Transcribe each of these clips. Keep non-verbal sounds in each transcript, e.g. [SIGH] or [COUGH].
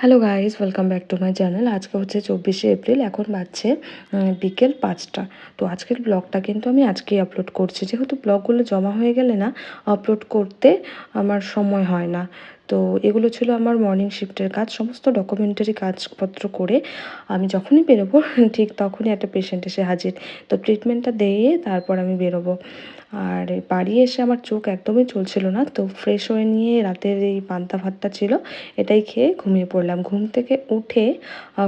Hello guys welcome back to my channel আজকে হচ্ছে চব্বিশে এপ্রিল, এখন বাজছে বিকেল পাঁচটা। তো আজকের ব্লগটা কিন্তু আমি আজকেই আপলোড করছি। যেহেতু ব্লগগুলো জমা হয়ে গেলে না আপলোড করতে আমার সময় হয় না। তো এগুলো ছিল আমার মর্নিং শিফটের কাজ, সমস্ত ডকুমেন্টারি কাজপত্র করে আমি যখনই বেরোবো, [LAUGHS] ঠিক তখনই একটা পেশেন্ট এসে হাজির। তো ট্রিটমেন্টটা দিয়ে তারপর আমি বেরোবো। আর বাড়ি এসে আমার চোখ একদমই চলছিল না, তো ফ্রেশ হয়ে নিয়ে রাতের এই পান্তা ভাতটা ছিল, এটাই খেয়ে ঘুমিয়ে পড়লাম। ঘুম থেকে উঠে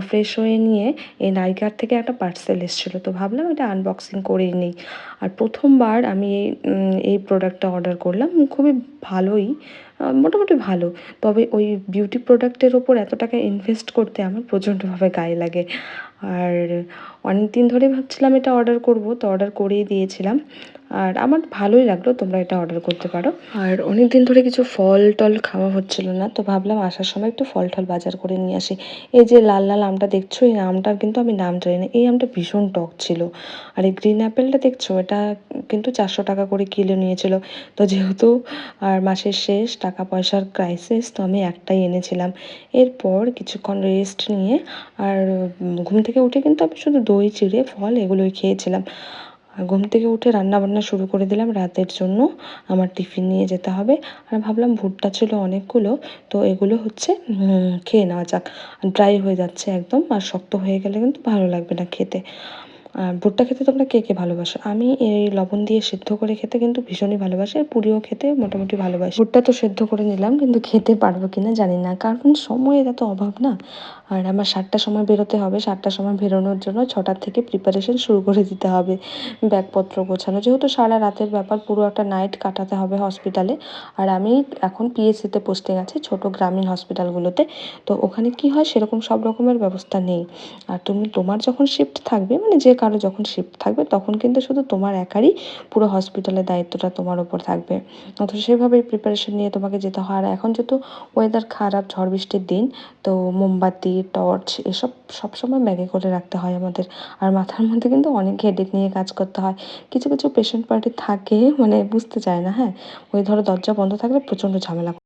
ফ্রেশ হয়ে নিয়ে এই নাইকার থেকে একটা পার্সেল এসেছিল, তো ভাবলাম এটা আনবক্সিং করেই নিই। আর প্রথমবার আমি এই এই প্রোডাক্টটা অর্ডার করলাম, খুবই ভালোই মোটামুটি ভালো। তবে ওই বিউটি প্রোডাক্টের ওপর এত টাকা ইনভেস্ট করতে আমার প্রচণ্ডভাবে গায়ে লাগে। আর অনেক দিন ধরে ভাবছিলাম এটা অর্ডার করব, তো অর্ডার করেই দিয়েছিলাম। আর আমার ভালোই লাগল তোমরা এটা অর্ডার করতে পারো। আর অনেক দিন ধরে কিছু ফল টল খাওয়া হচ্ছিল না তো ভাবলাম আসার সময় একটু ফল টল বাজার করে নিয়ে আসি। এই যে লাল লাল আমটা দেখছ এই আমটার কিন্তু আমি নাম জানি না এই আমটা ভীষণ টক ছিল। আর এই গ্রিন অ্যাপেলটা দেখছ এটা কিন্তু চারশো টাকা করে কিলো নিয়েছিল। তো যেহেতু আর মাসের শেষ টাকা পয়সার ক্রাইসিস তো আমি একটাই এনেছিলাম। এরপর কিছুক্ষণ রেস্ট নিয়ে আর ঘুম থেকে উঠে কিন্তু আমি শুধু দই চিড়ে ফল এগুলোই খেয়েছিলাম। আর ঘুম থেকে উঠে রান্না বান্না শুরু করে দিলাম রাতের জন্য। আমার টিফিন নিয়ে যেতে হবে। আর ভাবলাম ভুট্টা ছিল অনেকগুলো, তো এগুলো হচ্ছে খেয়ে নেওয়া যাক। ড্রাই হয়ে যাচ্ছে একদম, আর শক্ত হয়ে গেলে কিন্তু ভালো লাগবে না খেতে। আর ভুট্টা খেতে তোমরা কে কে ভালোবাসো? আমি এই লবণ দিয়ে সেদ্ধ করে খেতে কিন্তু ভীষণই ভালোবাসি, আর পুরিও খেতে মোটামুটি ভালোবাসি। ভুট্টা তো সেদ্ধ করে নিলাম, কিন্তু খেতে পারব কিনা জানি না, কারণ সময়ের এত অভাব না। আর আমার সাতটার সময় বেরোতে হবে সাতটার সময় বেরোনোর জন্য ছটার থেকে প্রিপারেশন শুরু করে দিতে হবে, ব্যাগপত্র গোছানো। যেহেতু সারা রাতের ব্যাপার, পুরো একটা নাইট কাটাতে হবে হসপিটালে আর আমি এখন পিএসসিতে পোস্টিং আছে, ছোট গ্রামীণ হসপিটালগুলোতে তো ওখানে কি হয়, সেরকম সব রকমের ব্যবস্থা নেই। আর তুমি, তোমার যখন শিফট থাকবে মানে যে কারও যখন শিফট থাকবে, তখন কিন্তু শুধু তোমার একারই পুরো হসপিটালের দায়িত্বটা তোমার ওপর থাকবে। অথচ সেভাবেই প্রিপারেশন নিয়ে তোমাকে যেতে হয়। আর এখন যেহেতু ওয়েদার খারাপ, ঝড় বৃষ্টির দিন, তো মোমবাতি টর্চ এসব সবসময় ব্যাগে করে রাখতে হয় আমাদের। আর মাথার মধ্যে কিন্তু অনেক হেডেক নিয়ে কাজ করতে হয়। কিছু কিছু পেশেন্ট পার্টি থাকে মানে বুঝতে চায় না হ্যাঁ? ওই ধরো দরজা বন্ধ থাকলে প্রচণ্ড ঝামেলা